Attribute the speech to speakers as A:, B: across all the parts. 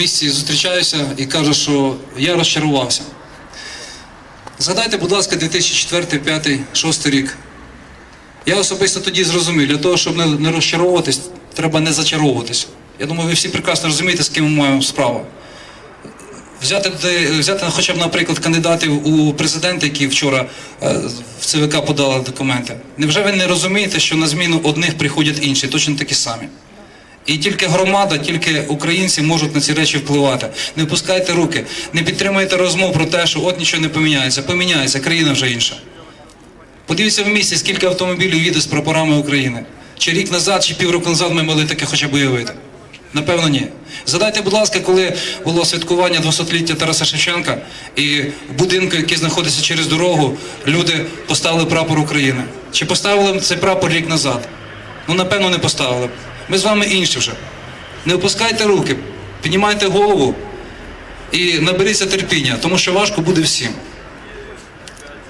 A: місці зустрічаюся і кажу, що я розчарувався. Згадайте, будь ласка, 2004, 2005, 2006 рік. Я особисто тоді зрозумів, для того, щоб не, розчаровуватись, треба не зачаровуватись. Я думаю, ви всі прекрасно розумієте, з ким ми маємо справу. Взяти, взяти хоча б, наприклад, кандидатів у президенти, які вчора е, в ЦВК подали документи. Невже ви не розумієте, що на зміну одних приходять інші, точно такі самі? І тільки громада, тільки українці можуть на ці речі впливати. Не пускайте руки, не підтримуйте розмов про те, що от нічого не поміняється. Поміняється, країна вже інша. Подивіться в місті, скільки автомобілів їде з прапорами України. Чи рік назад, чи півроку назад ми могли таке хоча б уявити? Напевно, ні. Згадайте, будь ласка, коли було святкування 200-ліття Тараса Шевченка, і в будинку, який знаходиться через дорогу, люди поставили прапор України. Чи поставили цей прапор рік назад? Ну, напевно, не поставили. Ми з вами інші вже. Не опускайте руки, піднімайте голову і наберіться терпіння, тому що важко буде всім.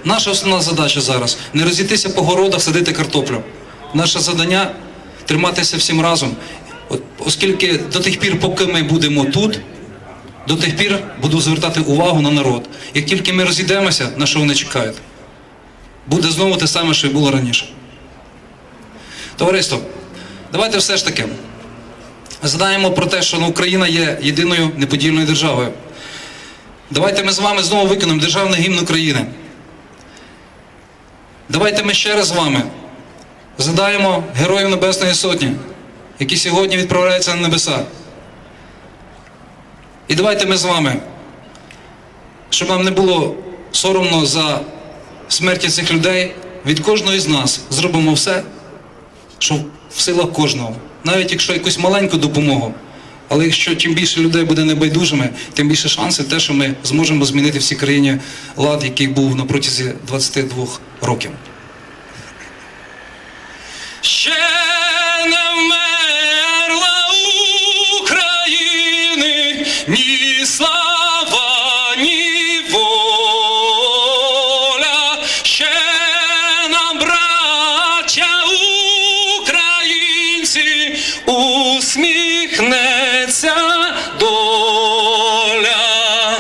A: Наша основна задача зараз не розійтися по городах, садити картоплю. Наше завдання триматися всім разом. Оскільки до тих пір, поки ми будемо тут, до тих пір буду звертати увагу на народ. Як тільки ми розійдемося, на що вони чекають? Буде знову те саме, що й було раніше. Товариство, давайте все ж таки згадаємо про те, що ну, Україна є єдиною неподільною державою. Давайте ми з вами знову виконуємо державний гімн України. Давайте ми ще раз з вами згадаємо Героїв Небесної Сотні, які сьогодні відправляються на небеса. І давайте ми з вами, щоб нам не було соромно за смерті цих людей, від кожного з нас зробимо все, що в силах кожного. Навіть якщо якусь маленьку допомогу. Але якщо чим більше людей буде небайдужими, тим більше шансів те, що ми зможемо змінити в цій країні лад, який був на протязі 22 років.
B: Усміхнеться доля,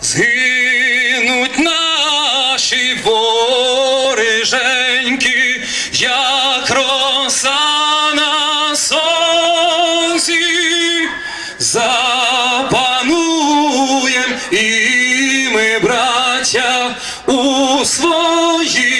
B: згинуть наші вориженьки, як роса на сонці, запануєм і ми, браття, у своїй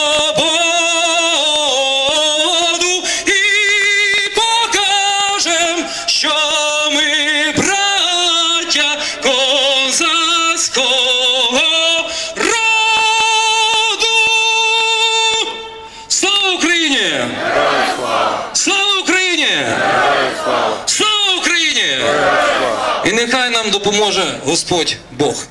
B: І нехай нам допоможе Господь Бог.